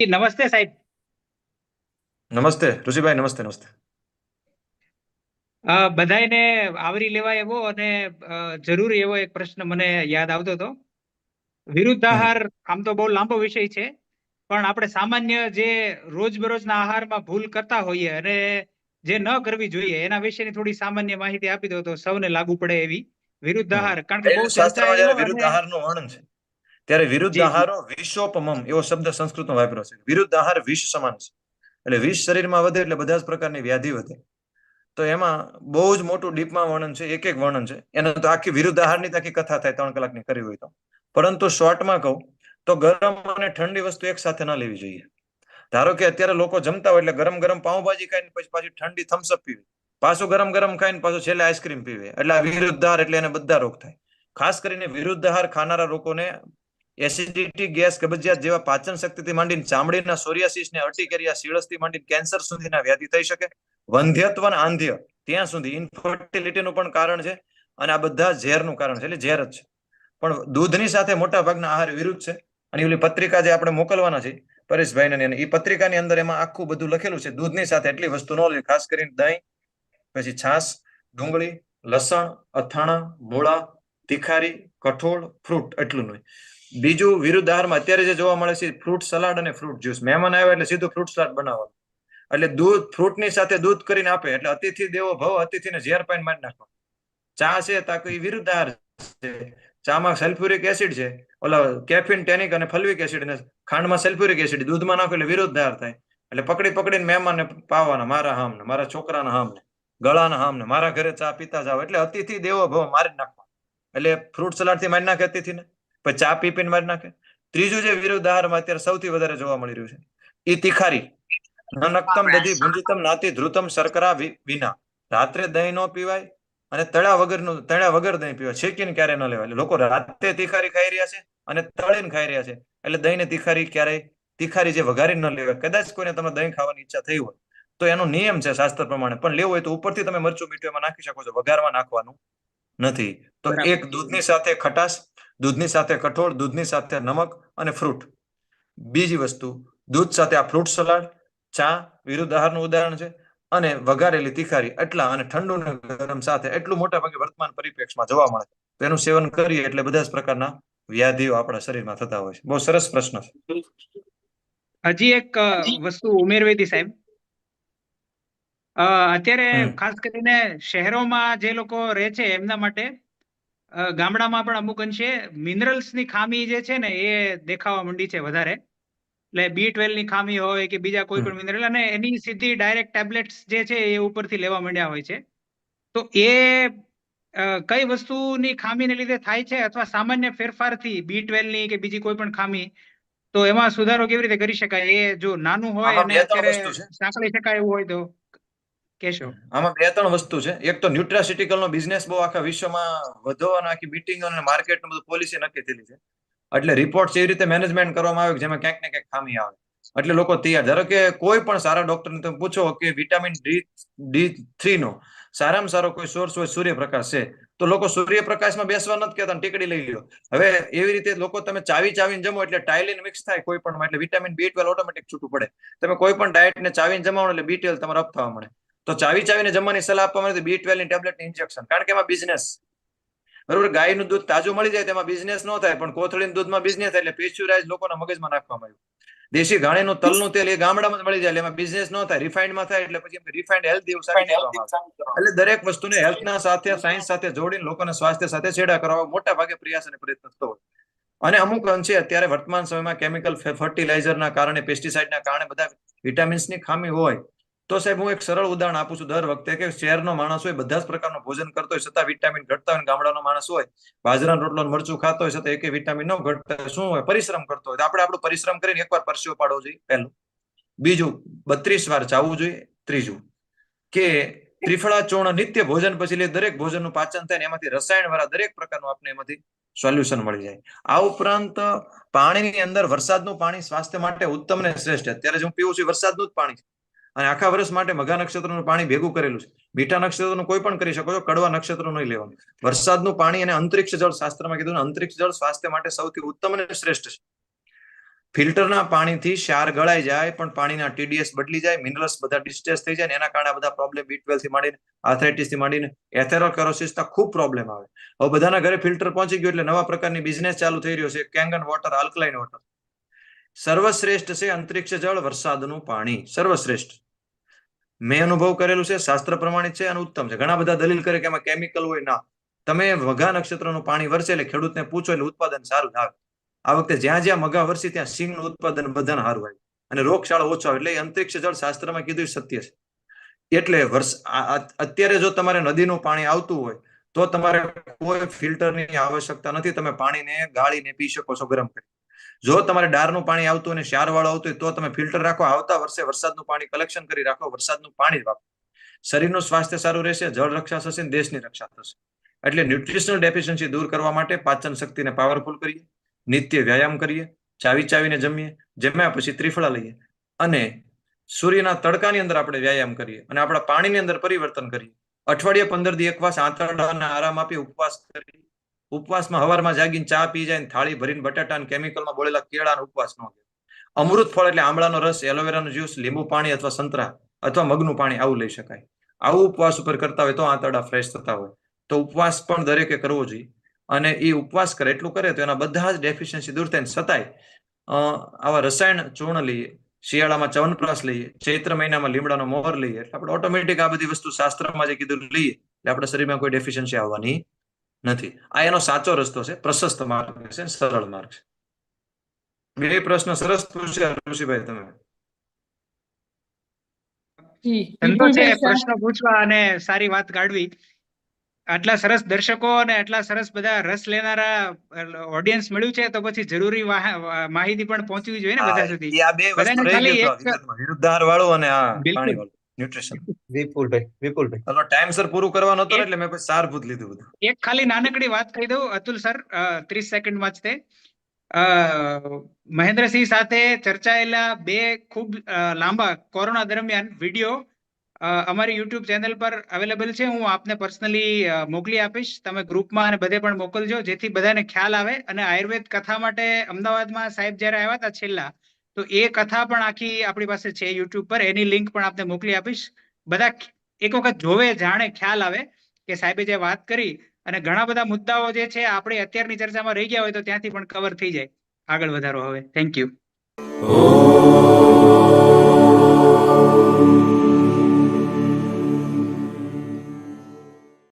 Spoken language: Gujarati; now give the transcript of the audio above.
નમસ્તે સાહેબ. નમસ્તે ઋષિભાઈ નમસ્તે નમસ્તે. બધાને આવરી લેવાય એવો અને જરૂરી એવો એક પ્રશ્ન મને યાદ આવતો હતો. વિરુદ્ધ આહાર આમ તો બહુ લાંબો વિષય છે પણ આપણે સામાન્ય જે રોજબરોજના આહારમાં ભૂલ કરતા હોઈએ અને જે ન કરવી જોઈએ એના વિશેની થોડી સામાન્ય માહિતી આપી દો તો સૌને લાગુ પડે એવી. વિરુદ્ધ આહાર કારણ કે બહુ જૈન શાસ્ત્રમાં ચર્ચાયેલો જ્યારે વિરુદ્ધ અને- વર્ણન છે ત્યારે વિરુદ્ધ. આહારો વિષોપમમ એવો શબ્દ સંસ્કૃતમાં વાપર્યો છે. વિરુદ્ધ આહાર વિષ સમાન છે. એટલે વિષ શરીરમાં વધે એટલે બધા જ પ્રકારની વ્યાધિ વધે. તો એમાં બહુ જ મોટું ડીપમાં વર્ણન છે એક એક વર્ણન છે. એને તો આખી વિરુદ્ધ આહારની આખી કથા થાય ત્રણ કલાકની કરી હોય તો. પરંતુ શોર્ટમાં કહું તો ગરમ અને ઠંડી વસ્તુ એક સાથે ના લેવી જોઈએ. ધારો કે અત્યારે લોકો જમતા હોય એટલે ગરમ ગરમ પાઉંભાજી ખાઈને પછી પાછી ઠંડી થમ્સઅપ પીવે. પાછું ગરમ ગરમ ખાઈને પાછું છેલ્લે આઈસ્ક્રીમ પીવે. એટલે આ વિરુદ્ધ આહાર એટલે એને બધા રોગ થાય. ખાસ કરીને વિરુદ્ધ આહાર ખાનારા લોકોને એસિડિટી ગેસ કબજિયાત જેવા પાચન શક્તિથી માંડીને ચામડીના સોરિયાસિસ ને અર્ટિકેરિયા સીળસથી માંડીને કેન્સર સુધીના વ્યાધિ થઈ શકે. વંધ્યત્વ અને આંધ્ય, ત્યાં સુધી ઇન્ફર્ટિલિટીનું પણ કારણ છે અને આ બધા ઝેરનું કારણ છે, એટલે ઝેર જ છે. પણ દૂધની સાથે મોટા ભાગના આહાર વિરુદ્ધ છે. અને ઓલી પત્રિકા જે આપણે મોકલવાના છે, પરેશભાઈને એ પત્રિકાની અંદર એમાં આખું બધું લખેલું છે. દૂધની સાથે એટલી વસ્તુ ન લેવી ખાસ કરીને દહીં, પછી છાશ, ડુંગળી, લસણ, અથાણા, મૂળા, તીખારી, કઠોળ, ફ્રૂટ, એટલું નહીં બીજું વિરુદ્ધ આહારમાં અત્યારે જે જોવા મળે છે ફ્રૂટ સલાડ અને ફ્રૂટ જ્યુસ મહેમાન આવ્યા એટલે સીધું ફ્રૂટ સલાડ બનાવવાનું. એટલે દૂધ ફ્રૂટની સાથે દૂધ કરીને આપે. એટલે અતિથિ દેવો ભવ, અતિથિને ઝેર પાઈને મારી નાખવા ચા છે તાકો એ વિરુદ્ધ આહાર છે. ચામાં સલ્ફ્યુરિક એસિડ છે. ઓલા કેફિન ટેનિક અને ફલ્વિક એસિડ ને ખાંડમાં સલ્ફ્યુરિક એસિડ દૂધમાં નાખો એટલે વિરુદ્ધ આહાર થાય. એટલે પકડી પકડીને મહેમાનને પાવાના, મારા હામને, મારા છોકરાના હામને, ગળાના હામને, મારા ઘરે ચા પીતા જાવ એટલે અતિથિ દેવો ભવ મારી નાખવા. એટલે ફ્રૂટ સલાડથી મારી નાખે અતિથિને. પછી ચા પી પીને મારી નાખે? ત્રીજું જે વિરુદ્ધ આહારમાં અત્યારે સૌથી વધારે જોવા મળી રહ્યું છે એ તિખારી. નનક્તમ દધી ભુંજિતમ નાતિ ધ્રુતમ શર્કરા વિના. રાત્રે દહીં ન પીવાય અને તળ્યા વગરનું તળ્યા વગર દહીં પીવાય. શેકીને ક્યારે ન લેવાય. લોકો રાતે તિખારી ખાઈ રહ્યા છે અને તળીને ખાઈ રહ્યા છે. એટલે દહીં ને તિખારી ક્યારેય તિખારી જે વઘારીને ન લેવાય. કદાચ કોઈને તમે દહીં ખાવાની ઈચ્છા થઈ હોય તો એનો નિયમ છે શાસ્ત્ર પ્રમાણે. પણ લેવું હોય તો ઉપરથી તમે મરચું મીઠું એમાં નાખી શકો છો. વઘારમાં નાખવાનું નથી. તો એક દૂધની સાથે ખટાશ દૂધની સાથે કઠોળ દૂધની સાથે નમક અને ફ્રૂટ. બીજી વસ્તુ દૂધ સાથે આ ફ્રૂટ સલાડ ચા વિરુદ્ધ આહારનું ઉદાહરણ છે અને વઘારેલી તિખારી એટલા અને ઠંડુ ગરમ સાથે એટલું મોટા ભાગે વર્તમાન પરિપ્રેક્ષમાં જોવા મળે તો એનું સેવન કરીએ એટલે બધા જ પ્રકારના વ્યાધિઓ આપણા શરીરમાં થતા હોય છે. બહુ સરસ પ્રશ્ન છે. હજી એક વસ્તુ ઉમેરવી હતી સાહેબ અત્યારે ખાસ કરીને શહેરોમાં જે લોકો રહે છે એમના માટે ગામડામાં પણ અમુક અંશે મિનરલ્સની ખામી જે છે ને એ દેખાવા માંડી છે વધારે. એટલે બી ટ્વેલ્વની ખામી હોય કે બીજા કોઈ પણ મિનરલ અને એની સીધી ડાયરેક્ટ ટેબ્લેટ્સ જે છે એ ઉપરથી લેવા માંડ્યા હોય છે. તો એ કઈ વસ્તુની ખામીને લીધે થાય છે અથવા સામાન્ય ફેરફારથી બી ટ્વેલ્વની કે બીજી કોઈ પણ ખામી તો એમાં સુધારો કેવી રીતે કરી શકાય? એ જો નાનું હોય અને સાંકળી શકાય એવું હોય તો. કેશો. આમાં બે ત્રણ વસ્તુ છે. એક તો ન્યુટ્રાસિટિકલ નો બિઝનેસ બહુ આખા વિશ્વમાં વધવાનો આખી મીટિંગ અને માર્કેટ બધું પોલિસી નક્કી થયેલી છે. એટલે રિપોર્ટ એવી રીતે મેનેજમેન્ટ કરવામાં આવે જેમાં ક્યાંક ને ક્યાંક ખામી આવે. એટલે લોકો તૈયાર. ધારો કે કોઈ પણ સારા ડોક્ટરને તમે પૂછો કે વિટામિન ડી ડી થ્રી નો સારામાં સારો કોઈ સોર્સ હોય સૂર્યપ્રકાશ છે, તો લોકો સૂર્યપ્રકાશમાં બેસવા નથી કહેતા ને ટીકડી લઈ લ્યો. હવે એવી રીતે લોકો તમે ચાવી ચાવીને જમો એટલે ટાઇલિન મિક્સ થાય કોઈ પણ એટલે વિટામિન બી ટ્વેલ્વ ઓટોમેટિક છૂટું પડે. તમે કોઈ પણ ડાયટ ને ચાવીને જમાવો એટલે બી ટ્વેલ્વ તમારે અપ થવા મળે. તો ચાવી ચાવીને જમવાની સલાહ આપવામાં આવે બી ટ્વેલ્વની ટેબ્લેટ ઇન્જેક્શન કારણ કે એમાં બિઝનેસ બરોબર? ગાયનું દૂધ તાજું મળી જાય તેમાં બિઝનેસ ન થાય, પણ કોથળીનું દૂધમાં બિઝનેસ એટલે પેસ્ચ્યુરાઇઝ લોકોના મગજમાં નાખવામાં આવ્યું દેશી ઘાણીનું તલનું તેલ એ ગામડામાં મળી જાય એટલે એમાં બિઝનેસ ન થાય રિફાઇન્ડમાં થાય એટલે પછી રિફાઇન્ડ હેલ્થ એવું એટલે દરેક વસ્તુને હેલ્થના સાથે સાયન્સ સાથે જોડીને લોકોને સ્વાસ્થ્ય સાથે છેડા કરવા મોટા ભાગે પ્રયાસ અને પ્રયત્ન થતો હોય. અને અમુક અંશે અત્યારે વર્તમાન સમયમાં કેમિકલ ફર્ટિલાઇઝરના કારણે પેસ્ટિસાઇડના કારણે બધા વિટામિન્સની ખામી હોય. તો સાહેબ, હું એક સરળ ઉદાહરણ આપું છું. દર વખતે કે શહેરનો માણસ હોય, બધા જ પ્રકારનું ભોજન કરતો હોય, છતાં વિટામિન ઘટતા હોય ગામડાનો માણસ હોય, બાજરાનો રોટલો મરચું ખાતો હોય, છતાં એકે વિટામિન ન ઘટતા શું હોય? પરિશ્રમ કરતો હોય. આપણે આપણું પરિશ્રમ કરીને એકવાર પરસ્યો પાડવો જોઈએ, પહેલું. બીજું, બત્રીસ વાર ચાવવું જોઈએ. ત્રીજું, કે ત્રિફળા, ચોણ, નિત્ય ભોજન પછી લે, દરેક ભોજનનું પાચન થાય એમાંથી રસાયણ વાળા દરેક પ્રકારનું આપણે એમાંથી સોલ્યુશન મળી જાય. આ ઉપરાંત, પાણીની અંદર વરસાદનું પાણી સ્વાસ્થ્ય માટે ઉત્તમ ને શ્રેષ્ઠ. અત્યારે જે હું પીવું છું વરસાદનું જ પાણી અને આખા વર્ષ માટે મઘા નક્ષત્રનું પાણી ભેગું કરેલું છે. મીઠા નક્ષત્રનું કોઈ પણ કરી શકો છો, કડવા નક્ષત્ર નહીં લેવાનું. વરસાદનું પાણી અને અંતરિક્ષ જળ શાસ્ત્રમાં કીધું અંતરિક્ષ જળ સ્વાસ્થ્ય માટે સૌથી ઉત્તમ અને શ્રેષ્ઠ છે. ફિલ્ટરના પાણીથી ક્ષાર ગળાઈ જાય, પણ પાણીના ટીડીએસ બદલી જાય, મિનરલ્સ બધા ડિસ્ટેસ થઈ જાય ને એના કારણે બધા પ્રોબ્લેમ બી થી માંડીને આર્થરાઇટિસથી માંડીને એથેરોકેરોસિસના ખૂબ પ્રોબ્લેમ આવે. હવે બધાના ઘરે ફિલ્ટર પહોંચી ગયું એટલે નવા પ્રકારની બિઝનેસ ચાલુ થઈ રહ્યો છે, કેંગન વોટર આલ્કલાઇન વોટર સર્વશ્રેષ્ઠ છે અંતરિક્ષ જળ, વરસાદનું પાણી. સર્વશ્રેષ્ઠ. મેં અનુભવ કરેલું છે, શાસ્ત્ર પ્રમાણિત છે અને ઉત્તમ છે. ઘણા બધા દલીલ કરે કે એમાં કેમિકલ હોય ના. તમે વઘા નક્ષત્રનું પાણી વરસે એટલે ખેડૂતને પૂછો એટલે ઉત્પાદન સારું થાય. આ વખતે જ્યાં જ્યાં મગા વરસી ત્યાં સિંગનું ઉત્પાદન બધાને સારું આવ્યું અને રોગશાળો ઓછો એટલે અંતરિક્ષ જળ શાસ્ત્રમાં કીધું સત્ય છે. એટલે વર્ષ અત્યારે જો તમારે નદીનું પાણી આવતું હોય, તો તમારે કોઈ ફિલ્ટરની આવશ્યકતા નથી. તમે પાણીને ગાળીને પી શકો છો ગરમ કરી જો તમારે ડારનું પાણી આવતું અને ક્ષાર આવતું હોય તો તમે ફિલ્ટર રાખો. આવતા વર્ષે વરસાદનું પાણી કલેક્શન કરી રાખો. વરસાદનું પાણી વાપરો. શરીરનું સ્વાસ્થ્ય સારું રહેશે, જળ રક્ષા થશે ને દેશની રક્ષા થશે. એટલે ન્યુટ્રિશનલ ડેફિશિયન્સી દૂર કરવા માટે પાચન શક્તિને પાવરફુલ કરીએ, નિત્ય વ્યાયામ કરીએ, ચાવી ચાવીને જમીએ, જમ્યા પછી ત્રિફળા લઈએ અને સૂર્યના તડકાની અંદર આપણે વ્યાયામ કરીએ અને આપણા પાણીની અંદર પરિવર્તન કરીએ. અઠવાડિયે પંદર દી એકવાસ આંતરડાના આરામ આપી ઉપવાસ કરી ઉપવાસમાં હવારમાં જાગીને ચા પી જાય ને થાળી ભરીને બટાટા અને કેમિકલમાં બોળેલા કેળાનો ઉપવાસ ન કરે. અમૃત ફળ એટલે આમળાનો રસ, એલોવેરાનો જ્યુસ, લીંબુ પાણી અથવા સંતરા અથવા મગનું પાણી આવું લઈ શકાય. આવું ઉપવાસ ઉપર કરતા હોય તો આંતરડા ફ્રેશ થતા હોય. તો ઉપવાસ પણ દરેકે કરવો જોઈએ. અને એ ઉપવાસ કરે એટલું કરે તો એના બધા જ ડેફિશિયન્સી દૂર થાય છતાંય આવા રસાયણ ચૂર્ણ લઈએ, શિયાળામાં ચવનપ્રાસ લઈએ, ચૈત્ર મહિનામાં લીમડાનો મોર લઈએ એટલે આપણે ઓટોમેટિક આ બધી વસ્તુ શાસ્ત્રમાં જે કીધું લઈએ એટલે આપણા શરીરમાં કોઈ ડેફિશિયન્સી આવવાની નથી. આ એનો સાચો રસ્તો છે. પ્રશસ્ત માર્ગ છે સરળ માર્ગ છે. બે પ્રશ્ન સરસ પૂછ્યા ઋષિભાઈ તમે. ધંધો છે પ્રશ્ન પૂછવા અને સારી વાત કાઢવી. આટલા સરસ દર્શકો અને આટલા સરસ બધા રસ લેનારા ઓડિયન્સ મળ્યું છે તો પછી જરૂરી માહિતી પણ પહોંચવી જોઈએ ને બધા સુધી. બિલકુલ. ન્યુટ્રિશન વિપુલભાઈ વિપુલભાઈ. ચલો ટાઈમસર પૂરું કરવાનો હતો એટલે મેં પછી સારભૂત લીધું બધું. એક ખાલી નાનકડી વાત કહી દઉં અતુલ સર ત્રીસ સેકન્ડમાં જ તે મહેન્દ્રસિંહ સાથે ચર્ચાયેલા બે ખૂબ લાંબા કોરોના દરમિયાન વીડિયો અમારી યુટ્યુબ ચેનલ પર અવેલેબલ છે. હું આપને પર્સનલી મોકલી આપીશ. તમે ગ્રુપમાં અને બધે પણ મોકલજો જેથી બધાને ખ્યાલ આવે. અને આયુર્વેદ કથા માટે અમદાવાદમાં સાહેબ જ્યારે આવ્યા હતા છેલ્લા તો એ કથા પણ આખી આપણી પાસે છે યુટ્યુબ પર. એની લિંક પણ આપને મોકલી આપીશ. બધા એક વખત જોવે, જાણે, ખ્યાલ આવે કે સાહેબે જે વાત કરી અને ઘણા બધા મુદ્દાઓ જે છે આપણે અત્યારની ચર્ચામાં રહી ગયા હોય તો ત્યાંથી પણ કવર થઈ જાય. આગળ વધારો હવે. Thank you